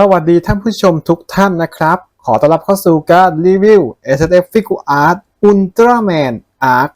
สวัสดีท่านผู้ชมทุกท่านนะครับ ขอต้อนรับเข้าสู่การรีวิว SF Figure Art Ultraman Arc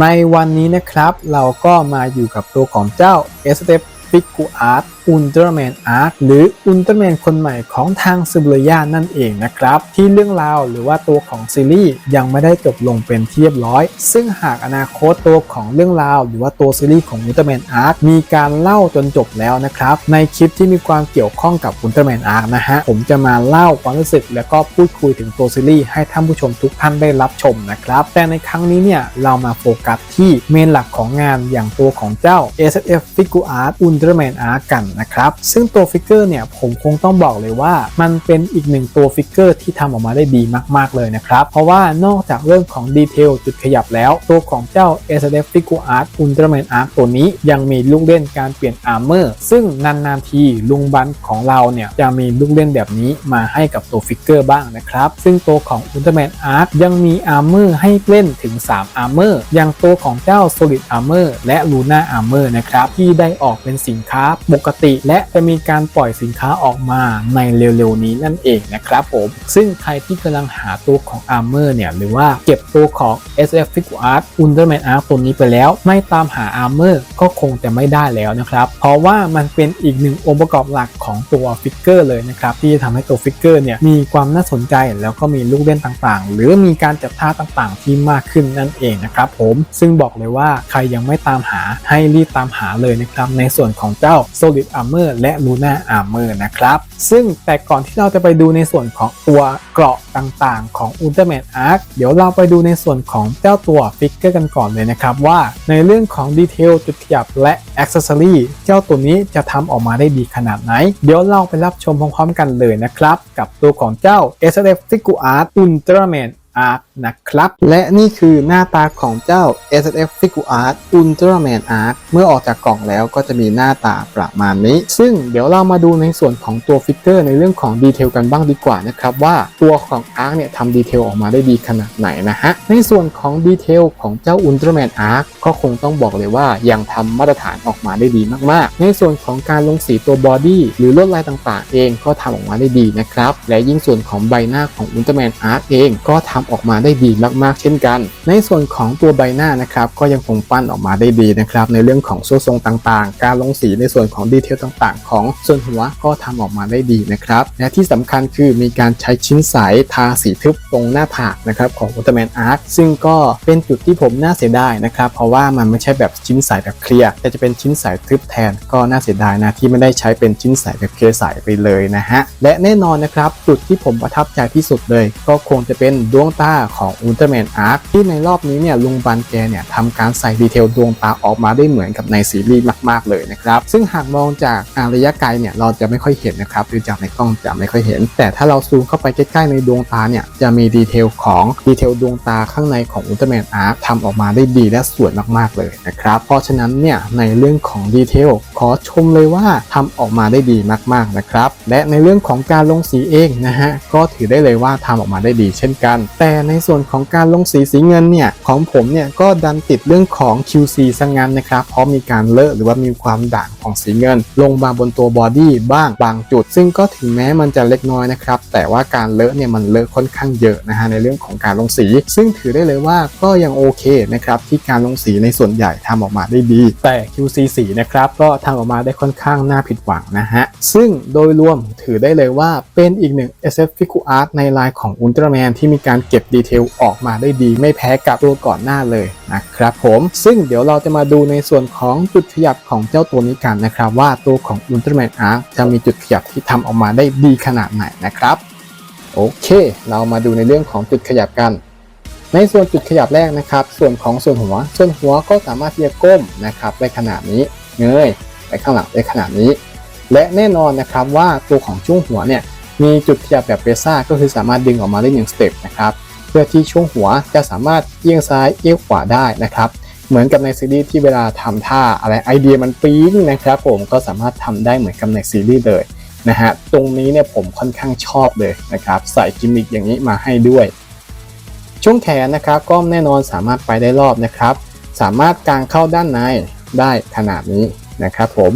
ในวันนี้นะครับ เราก็มาอยู่กับตัวของเจ้า SF Figure Art Ultraman Arc หรือ Ultraman คนใหม่ของทางซูเบรย่านั่นเองนะครับ ที่เรื่องราวหรือว่าตัวของซีรีส์ยังไม่ได้จบลงเป็นที่เรียบร้อย ซึ่งหากอนาคตตัวของเรื่องราว หรือว่าตัวซีรีส์ของ Ultraman Arc มีการเล่าจนจบแล้วนะครับ ในคลิปที่มีความเกี่ยวข้องกับ Ultraman Arc นะฮะผมจะมาเล่าความรู้สึก แล้วก็พูดคุยถึงตัวซีรีส์ให้ท่านผู้ชมทุกท่านได้รับชมนะครับแต่ในครั้งนี้เนี่ยเรามาโฟกัสที่เมนหลักของงานอย่างตัวของเจ้า SF Figure Art Ultraman Arc กันนะครับ ซึ่งตัวฟิกเกอร์เนี่ยผมคงต้องบอกเลยว่า มันเป็นอีกหนึ่งตัวฟิกเกอร์ที่ทำออกมาได้ดีมาก ๆ เลยนะครับ เพราะว่านอกจากเรื่องของดีเทลจุดขยับแล้ว ตัวของเจ้า SF Figure Art Ultraman Arc ตัวนี้ยังมีลูกเล่นการเปลี่ยนอาร์เมอร์ซึ่งนานๆทีลุงบันของเราเนี่ยจะมีลูกเล่นแบบนี้มาให้กับตัวฟิกเกอร์บ้างนะครับ ซึ่งตัวของ Ultraman Arc ยังมีอาร์เมอร์ให้เล่นถึง 3 อาร์เมอร์อย่างตัวของเจ้า Solid Armor และ Luna Armor นะครับที่ได้ออกเป็นสินค้าปกติ และจะมีการปล่อยสินค้าออกมาในเร็วๆนี้นั่นเองนะครับผม ซึ่งใครที่กำลังหาตัวของ Armor เนี่ย หรือว่าเก็บตัวของ SF Figure Art Ultraman Arc ตัวนี้ไปแล้ว ไม่ตามหา Armor ก็คงจะไม่ได้แล้วนะครับ เพราะว่ามันเป็นอีกหนึ่งองค์ประกอบหลักของตัวฟิกเกอร์เลยนะครับ ที่จะทำให้ตัวฟิกเกอร์เนี่ยมีความน่าสนใจแล้วก็มีลูกเล่นต่างๆ หรือมีการจัดท่าต่างๆ ที่มากขึ้นนั่นเองนะครับผมซึ่งบอกเลยว่าใครยังไม่ตามหาให้รีบตามหาเลยนะครับในส่วนของเจ้า Solid Armor และ Luna Armor นะครับ ซึ่งแต่ก่อนที่เราจะไปดูในส่วนของตัวเกราะต่างๆ ของ Ultraman Arc เดี๋ยวเราไปดูในส่วนของเจ้าตัวฟิกเกอร์กันก่อนเลยนะครับว่าในเรื่องของดีเทลจุดขยับและ Accessory เจ้าตัวนี้จะทำออกมาได้ดีขนาดไหน เดี๋ยวเราไปรับชมพร้อมๆกันเลยนะครับ กับตัวของเจ้า SF Figure Art Ultraman Arc นะครับ และนี่คือหน้าตาของเจ้า SF Figure Art Ultraman Arc เมื่อออกจากกล่องแล้วก็จะมีหน้าตาประมาณนี้ ซึ่งเดี๋ยวเรามาดูในส่วนของตัวฟิกเกอร์ในเรื่องของดีเทลกันบ้างดีกว่านะครับ ว่าตัวของ Arc เนี่ยทำดีเทลออกมาได้ดีขนาดไหนนะฮะ ในส่วนของดีเทลของเจ้า Ultraman Arc ก็คงต้องบอกเลยว่ายังทำมาตรฐานออกมาได้ดีมากๆ ในส่วนของการลงสีตัวบอดี้หรือลวดลายต่างๆ เองก็ทำออกมาได้ดีนะครับและยิ่งส่วนของใบหน้าของ Ultraman Arc เองก็ทำออกมาได้ดีมากๆ เช่นกัน ในส่วนของตัวใบหน้านะครับก็ยังคงปั้นออกมาได้ดีนะครับในเรื่องของโซ่ทรงต่างๆ การลงสีในส่วนของดีเทลต่างๆ ของส่วนหัวก็ทำออกมาได้ดีนะครับและที่สำคัญคือมีการใช้ชิ้นใสทาสีทึบตรงหน้าผากนะครับของ Ultraman Arc ซึ่งก็เป็นจุดที่ผมน่าเสียดายนะครับเพราะว่ามันไม่ใช่แบบชิ้นใสแบบเคลียร์แต่จะเป็นชิ้นใสทึบแทนก็น่าเสียดายนะที่ไม่ได้ใช้เป็นชิ้นใสแบบเคลียร์ใสไปเลยนะฮะและแน่นอนนะครับจุดที่ผมประทับใจที่สุดเลย ก็คงจะเป็นดวงตาของ Ultraman Arc ที่ในรอบนี้เนี่ยลุงบันแกเนี่ยทำการใส่ดีเทลดวงตาออกมาได้เหมือนกับในซีรีส์มาก ๆ เลยนะครับ ซึ่งหากมองจากระยะไกลเนี่ยเราจะไม่ค่อยเห็นนะครับหรือจากในกล้องจะไม่ค่อยเห็น แต่ถ้าเราซูมเข้าไปใกล้ๆในดวงตาเนี่ยจะมีดีเทลของดีเทลดวงตาข้างในของ Ultraman Arc ทำออกมาได้ดีและสวยมากๆเลยนะครับเพราะฉะนั้นเนี่ยในเรื่องของดีเทลขอชมเลยว่าทำออกมาได้ดีมากๆนะครับและในเรื่องของการลงสีเองนะฮะก็ถือได้เลยว่าทำออกมาได้ดีเช่นกันแแต่ในส่วนของการลงสีสีเงินเนี่ยของผมเนี่ยก็ดันติดเรื่องของ QC สังงานนะครับเพราะมีการเลอะหรือว่ามีความด่างของสีเงิน ลงมาบนตัวบอดี้บ้างบางจุด ซึ่งก็ถึงแม้มันจะเล็กน้อยนะครับแต่ว่าการเลอะเนี่ยมันเลอะค่อนข้างเยอะนะฮะในเรื่องของการลงสี ซึ่งถือได้เลยว่าก็ยังโอเคนะครับที่การลงสีในส่วนใหญ่ทำออกมาได้ดี แต่ QC สีนะครับก็ทำออกมาได้ค่อนข้างน่าผิดหวังนะฮะซึ่งโดยรวมถือได้เลยว่าเป็นอีกหนึ่ง SF Figure Art ในลายของ Ultraman ที่มีการเก็บดีเทลออกมาได้ดี ไม่แพ้กับตัวก่อนหน้าเลยนะครับผมซึ่งเดี๋ยวเราจะมาดูในส่วนของจุดขยับของเจ้าตัวนี้กันนะครับ ว่าตัวของ Ultraman Arc จะมีจุดขยับที่ทำออกมาได้ดีขนาดไหนนะครับโอเค เรามาดูในเรื่องของจุดขยับกัน ในส่วนจุดขยับแรกนะครับ ส่วนของส่วนหัว ส่วนหัวก็สามารถที่จะก้มนะครับได้ขนาดนี้เงยไปข้างหลังได้ขนาดนี้ และแน่นอนนะครับว่าตัวของช่วงหัวเนี่ย มีจุดขยับแบบเปซ่าก็คือสามารถดึงออกมาได้หนึ่งสเต็ปนะครับเพื่อที่ช่วงหัวจะสามารถเอียงซ้ายเอียงขวาได้นะครับเหมือนกับในซีรีส์ที่เวลาทำท่าอะไรไอเดียมันปี๊งนะครับผมก็สามารถทำได้เหมือนกับในซีรีส์เลยนะฮะตรงนี้เนี่ยผมค่อนข้างชอบเลยนะครับใส่กิมมิคอย่างนี้มาให้ด้วย ช่วงแขนนะครับก็แน่นอนสามารถไปได้รอบนะครับ สามารถกางเข้าด้านในได้ขนาดนี้นะครับผม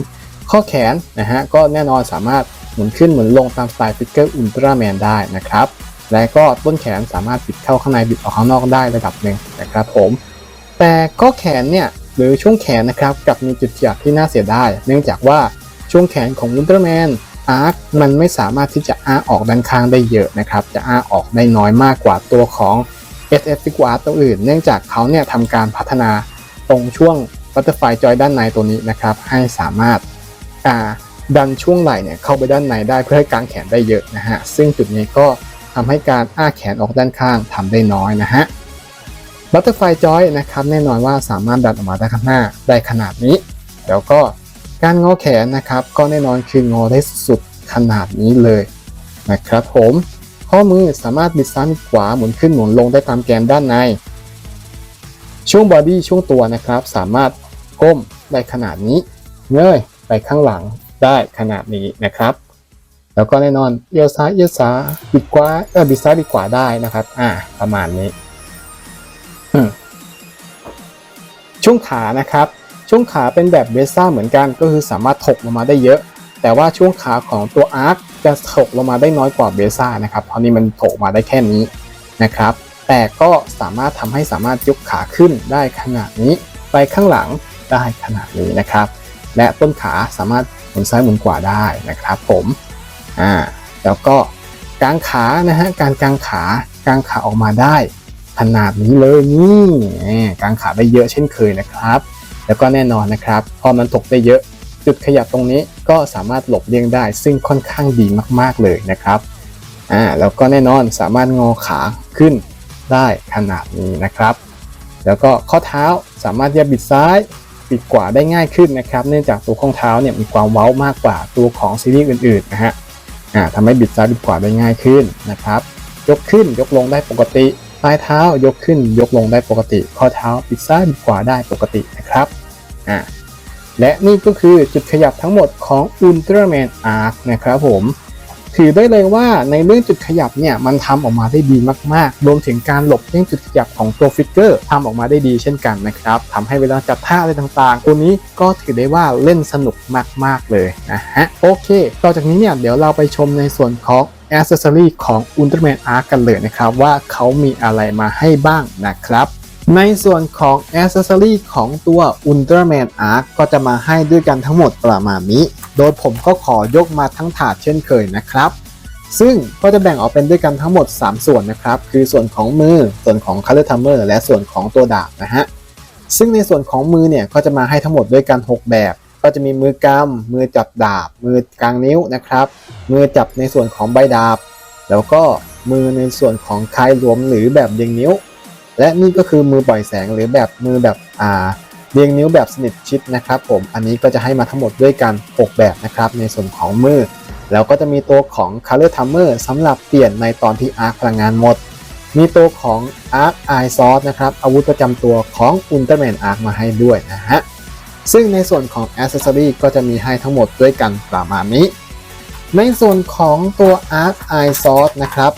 ข้อแขนนะฮะก็แน่นอนสามารถ มุนขึ้นหมุนลงตามสไตล์ฟิกเกอร์อุลตร้าแมนได้นะครับ และก็ต้นแขนสามารถบิดเข้าข้างในบิดออกข้างนอกได้ระดับหนึ่งนะครับผม แต่ข้อแขนเนี่ยหรือช่วงแขนนะครับกับมีจุดขยับที่น่าเสียดายเนื่องจากว่าช่วงแขนของอุลตร้าแมนอาร์คมันไม่สามารถที่จะอ้าออกด้านข้างได้เยอะนะครับ จะอ้าออกได้น้อยมากกว่าตัวของ SF f i g u a r ตัวอื่น เนื่องจากเขาเนี่ยทำการพัฒนาตรงช่วงบัตเตอร์ไฟจอยด้านในตัวนี้นะครับ ให้สามารถอ่า ดันช่วงไหล่เนี่ยเข้าไปด้านในได้เพื่อให้กางแขนได้เยอะนะฮะซึ่งจุดนี้ก็ทำให้การอ้าแขนออกด้านข้างทำได้น้อยนะฮะบัตเตอร์ไฟจอยนะครับแน่นอนว่าสามารถดันออกมาด้านข้างหน้าได้ขนาดนี้ แล้วก็การงอแขนนะครับ ก็แน่นอนคืองอได้สุดขนาดนี้เลยนะครับผมข้อมือสามารถบิดซ้ายขวาหมุนขึ้นหมุนลงได้ตามแกนด้านใน ช่วงบอดี้ช่วงตัวนะครับ สามารถก้มได้ขนาดนี้เงยไปข้างหลัง ได้ขนาดนี้นะครับ แล้วก็แน่นอนเอียวซ้ายเอียวซ้ายบิดขวาเออบิดซ้ายบิดขวาได้นะครับ อ่า ประมาณนี้ช่วงขานะครับ ช่วงขาเป็นแบบเบซ่าเหมือนกันก็คือสามารถถกลงมาได้เยอะ แต่ว่าช่วงขาของตัวอาร์คจะถกลงมาได้น้อยกว่าเบซ่านะครับเพราะนี่มันถกมาได้แค่นี้นะครับ แต่ก็สามารถทำให้สามารถยกขาขึ้นได้ขนาดนี้ ไปข้างหลังได้ขนาดนี้นะครับ และต้นขาสามารถหมุนซ้ายหมุนขวาได้นะครับผมอ่าแล้วก็กางขานะฮะการกางขากางขาออกมาได้ ขนาดนี้เลยนี่กางขาได้เยอะเช่นเคยนะครับ แล้วก็แน่นอนนะครับ พอมันถกได้เยอะจุดขยับตรงนี้ก็สามารถหลบเลี่ยงได้ ซึ่งค่อนข้างดีมากๆเลยนะครับอ่าแล้วก็แน่นอนสามารถงอขาขึ้นได้ขนาดนี้นะครับ แล้วก็ข้อเท้าสามารถที่จะบิดซ้าย บิดขวาได้ง่ายขึ้นนะครับ เนื่องจากตัวข้องเท้าเนี่ยมีความเว้ามากกว่าตัวของซีรีส์อื่นๆนะฮะอ่าทำให้บิดซ้ายบิดขวาได้ง่ายขึ้นนะครับ ยกขึ้นยกลงได้ปกติปลายเท้ายกขึ้นยกลงได้ปกติ ข้อเท้าบิดซ้ายบิดขวาได้ปกตินะครับอ่าและนี่ก็คือจุดขยับทั้งหมดของ Ultraman Arc นะครับผม ถือได้เลยว่าในเรื่องจุดขยับเนี่ยมันทำออกมาได้ดีมากๆ รวมถึงการหลบเลี่ยงจุดขยับของตัวฟิกเกอร์ทำออกมาได้ดีเช่นกันนะครับทำให้เวลาจัดท่าอะไรต่างๆ ตัวนี้ก็ถือได้ว่าเล่นสนุกมากๆเลยนะฮะโอเคต่อจากนี้เนี่ยเดี๋ยวเราไปชมในส่วนของ Accessory ของ Ultraman Arc กันเลยนะครับ ว่าเขามีอะไรมาให้บ้างนะครับ ในส่วนของ Accessory ของตัว Ultraman Arc ก็จะมาให้ด้วยกันทั้งหมดประมาณนี้ โดยผมก็ขอยกมาทั้งถาดเช่นเคยนะครับ ซึ่งก็จะแบ่งออกเป็นด้วยกันทั้งหมด 3 ส่วนนะครับ คือส่วนของมือ ส่วนของ Color Timer และส่วนของตัวดาบนะฮะ ซึ่งในส่วนของมือเนี่ยก็จะมาให้ทั้งหมดด้วยกัน 6 แบบ ก็จะมีมือกำ มือจับดาบ มือกลางนิ้วนะครับ มือจับในส่วนของใบดาบ แล้วก็มือในส่วนของคลายรวมหรือแบบเรียงนิ้ว และนี่ก็คือมือปล่อยแสงหรือแบบมือแบบอ่าเรียงนิ้วแบบสนิทชิดนะครับผมอันนี้ก็จะให้มาทั้งหมดด้วยกัน 6 แบบนะครับในส่วนของมือ แล้วก็จะมีตัวของ Color Timer สำหรับเปลี่ยนในตอนที่อาร์คพลังงานหมด มีตัวของ Arc Eye Sword นะครับอาวุธประจำตัวของ Ultraman Arc มาให้ด้วยนะฮะซึ่งในส่วนของ Accessory ก็จะมีให้ทั้งหมดด้วยกันประมาณนี้ ในส่วนของตัว Arc Eye Sword นะครับ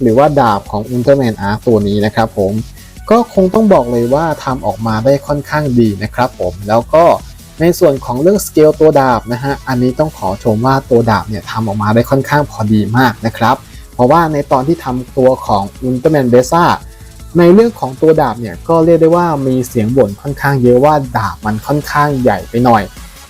หรือว่าดาบของ Ultraman Arc ตัวนี้นะครับผม ก็คงต้องบอกเลยว่าทำออกมาได้ค่อนข้างดีนะครับผมแล้วก็ในส่วนของเรื่องสเกลตัวดาบนะฮะอันนี้ต้องขอชมว่าตัวดาบเนี่ยทำออกมาได้ค่อนข้างพอดีมากนะครับ เพราะว่าในตอนที่ทำตัวของ Ultraman b e s a ในเรื่องของตัวดาบเนี่ยก็เรียกได้ว่ามีเสียงบ่นค่อนข้างเยอะว่าดาบมันค่อนข้างใหญ่ไปหน่อย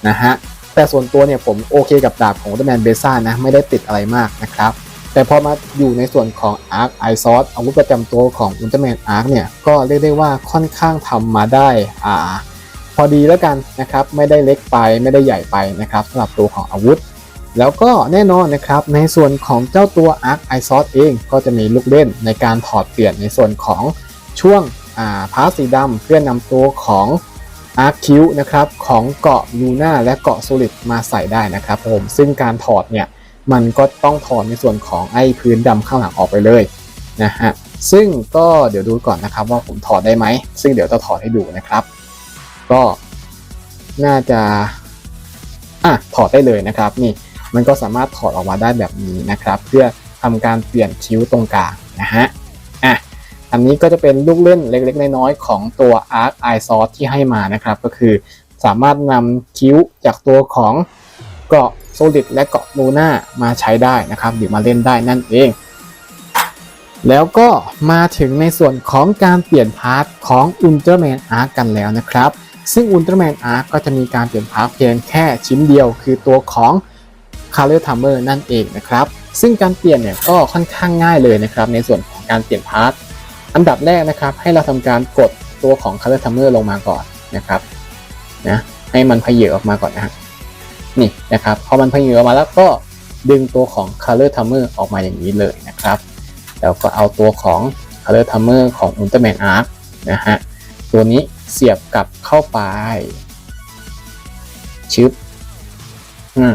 นะฮะแต่ส่วนตัวเนี่ยผมโอเคกับดาบของ Ultraman b e s a นะไม่ได้ติดอะไรมากนะครับ แต่พอมาอยู่ในส่วนของ Arc Eye Sword อาวุธประจำตัวของ Ultraman Arc เนี่ย ก็เรียกได้ว่าค่อนข้างทำมาได้อ่าพอดีแล้วกันนะครับ ไม่ได้เล็กไปไม่ได้ใหญ่ไปนะครับสำหรับตัวของอาวุธ แล้วก็แน่นอนนะครับในส่วนของเจ้าตัว Arc Eye Sword เองก็จะมีลูกเล่นในการถอดเปลี่ยนในส่วนของช่วงอ่าพาร์สีดำเพื่อนำตัวของ Arc Q นะครับของเกาะลูน่าและเกาะ Solid มาใส่ได้นะครับผมซึ่งการถอดเนี่ย มันก็ต้องถอดในส่วนของไอ้พื้นดำข้างหลังออกไปเลยนะฮะซึ่งก็เดี๋ยวดูก่อนนะครับว่าผมถอดได้ไหม ซึ่งเดี๋ยวจะถอดให้ดูนะครับ ก็น่าจะอะถอดได้เลยนะครับ นี่มันก็สามารถถอดออกมาได้แบบนี้นะครับ เพื่อทำการเปลี่ยนคิ้วตรงกลางนะฮะอะอันนี้ก็จะเป็นลูกเล่นเล็กๆ น้อยๆ ของตัว Arc Eye Sauce ที่ให้มานะครับ ก็คือสามารถนำคิ้วจากตัวของเกราะ Solid และเกาะ Luna มาใช้ได้นะครับหรือมาเล่นได้นั่นเอง แล้วก็มาถึงในส่วนของการเปลี่ยนพาร์ทของ Ultraman Arc กันแล้วนะครับ ซึ่ง Ultraman Arc ก็จะมีการเปลี่ยนพาร์ทเพียงแค่ชิ้นเดียว คือตัวของ Color Timer นั่นเองนะครับ ซึ่งการเปลี่ยนเนี่ยก็ค่อนข้างง่ายเลยนะครับ ในส่วนของการเปลี่ยนพาร์ทอันดับแรกนะครับให้เราทำการกดตัวของ Color Timer ลงมาก่อนนะครับนะให้มันเพเยอออกมาก่อนนะฮะ นี่นะครับพอมันพเยอออกมาแล้วก็ดึงตัวของ Color Timer ออกมาอย่างนี้เลยนะครับ แล้วก็เอาตัวของ Color Timer ของ Ultraman Arc นะฮะตัวนี้เสียบกลับเข้าไป ชึบอืม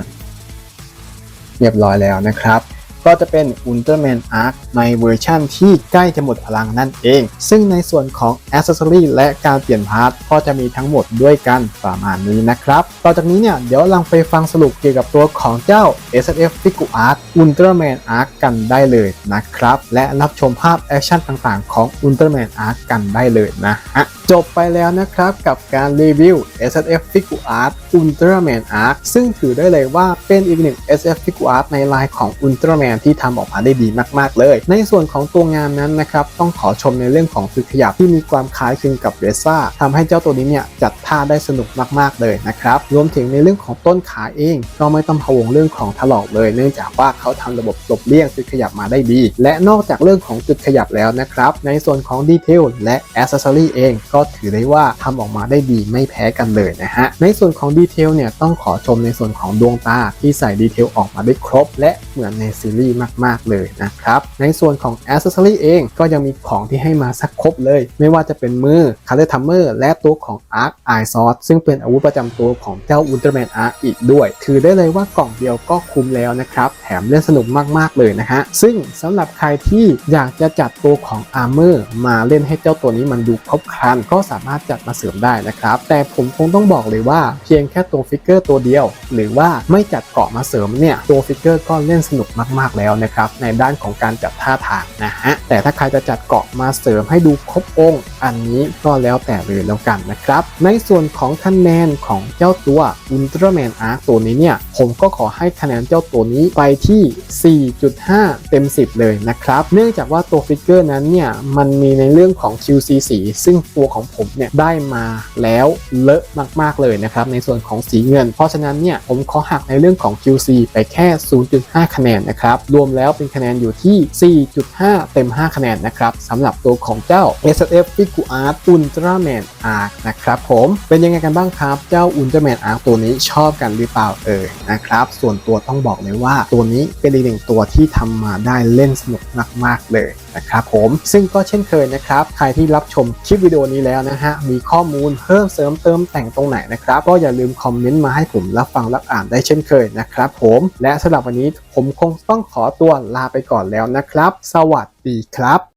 เรียบร้อยแล้วนะครับ ก็จะเป็น Ultraman Arc ในเวอร์ชั่นที่ใกล้จะหมดพลังนั่นเอง ซึ่งในส่วนของ Accessory และการเปลี่ยนพาร์ทก็จะมีทั้งหมดด้วยกันประมาณนี้นะครับ ต่อจากนี้เนี่ยเดี๋ยวลังไปฟังสรุปเกี่ยวกับตัวของเจ้า SFF Figure Art Ultraman Arc กันได้เลยนะครับ และรับชมภาพแอคชั่นต่างๆของ Ultraman Arc กันได้เลยนะฮะ จบไปแล้วนะครับกับการรีวิว SFF Figure Art Ultraman Arc ซึ่งถือได้เลยว่าเป็นอีกหนึ่ง SF Figure Art ในลายของ Ultraman ที่ทำออกมาได้ดีมาก ๆ เลย ในส่วนของตัวงานนั้นนะครับ ต้องขอชมในเรื่องของจุดขยับที่มีความคล้ายคลึงกับเรซ่าทำให้เจ้าตัวนี้เนี่ยจัดท่าได้สนุกมาก ๆ เลยนะครับ รวมถึงในเรื่องของต้นขาเอง ก็ไม่ต้องพะวงเรื่องของถลอกเลย เนื่องจากว่าเขาทำระบบหลบเลี่ยงจุดขยับมาได้ดี และนอกจากเรื่องของจุดขยับแล้วนะครับในส่วนของดีเทลและ a อ c e s s o r y เองก็็ถือได้ว่าทำออกมาได้ดีไม่แพ้กันเลยนะฮะ ในส่วนของดีเทลเนี่ยต้องขอชมในส่วนของดวงตาที่ใส่ดีเทลออกมาได้ครบ และเหมือนในซีรีส์มาก ๆ เลยนะครับ ในส่วนของอ c e s s o r y เองก็ยังมีของที่ให้มาสักครบเลย ไม่ว่าจะเป็นมือ Color Timer และตัวของ Arc Eye Sauce ซึ่งเป็นอาวุธประจำตัวของเจ้า Ultraman Arc อีกด้วย ถือได้เลยว่ากล่องเดียวก็คุ้มแล้วนะครับ แถมเล่นสนุกมาก ๆ เลยนะฮะ ซึ่งสำหรับใครที่อยากจะจัดตัวของ Armor มาเล่นให้เจ้าตัวนี้มันดูครบครันก็สามารถจัดมาเสริมได้นะครับ แต่ผมคงต้องบอกเลยว่าเพียงแค่ตัวฟิกเกอร์ตัวเดียว หรือว่าไม่จัดเกาะมาเสริมเนี่ยตัวฟิกเกอร์ก็เล่นสนุกมากๆแล้วนะครับในด้านของการจัดท่าทางนะฮะแต่ถ้าใครจะจัดเกาะมาเสริมให้ดูครบองค์ อันนี้ก็แล้วแต่เลยแล้วกันนะครับ ในส่วนของคะแนนของเจ้าตัว Ultraman Arc ตัวนี้เนี่ยผมก็ขอให้คะแนนเจ้าตัวนี้ไปที่ 4.5 เต็ม 10 เลยนะครับ เนื่องจากว่าตัวฟิกเกอร์นั้นเนี่ยมันมีในเรื่องของ QC สีซึ่งตัวของผมเนี่ยได้มาแล้วเลอะมาก ๆ เลยนะครับ ในส่วนของสีเงิน เพราะฉะนั้นเนี่ยผมขอหักในเรื่องของ QC ไปแค่ 0.5 คะแนนนะครับ รวมแล้วเป็นคะแนนอยู่ที่ 4.5 เต็ม 5 คะแนนนะครับสำหรับตัวของเจ้า s f f i g u a r t Ultraman Arc นะครับผมเป็นยังไงกันบ้างครับ เจ้า Ultraman Arc ตัวนี้ชอบกันหรือเปล่าเอ่ยนะครับ ส่วนตัวต้องบอกเลยว่าตัวนี้เป็นอีกหนึ่งตัวที่ทำมาได้เล่นสนุกมากๆเลย นะครับผมซึ่งก็เช่นเคยนะครับ ใครที่รับชมคลิปวิดีโอนี้แล้วนะฮะ มีข้อมูลเพิ่มเสริมเติมแต่งตรงไหนนะครับ ก็อย่าลืมคอมเมนต์มาให้ผมรับฟังรับอ่านได้เช่นเคยนะครับผม และสำหรับวันนี้ผมคงต้องขอตัวลาไปก่อนแล้วนะครับ สวัสดีครับ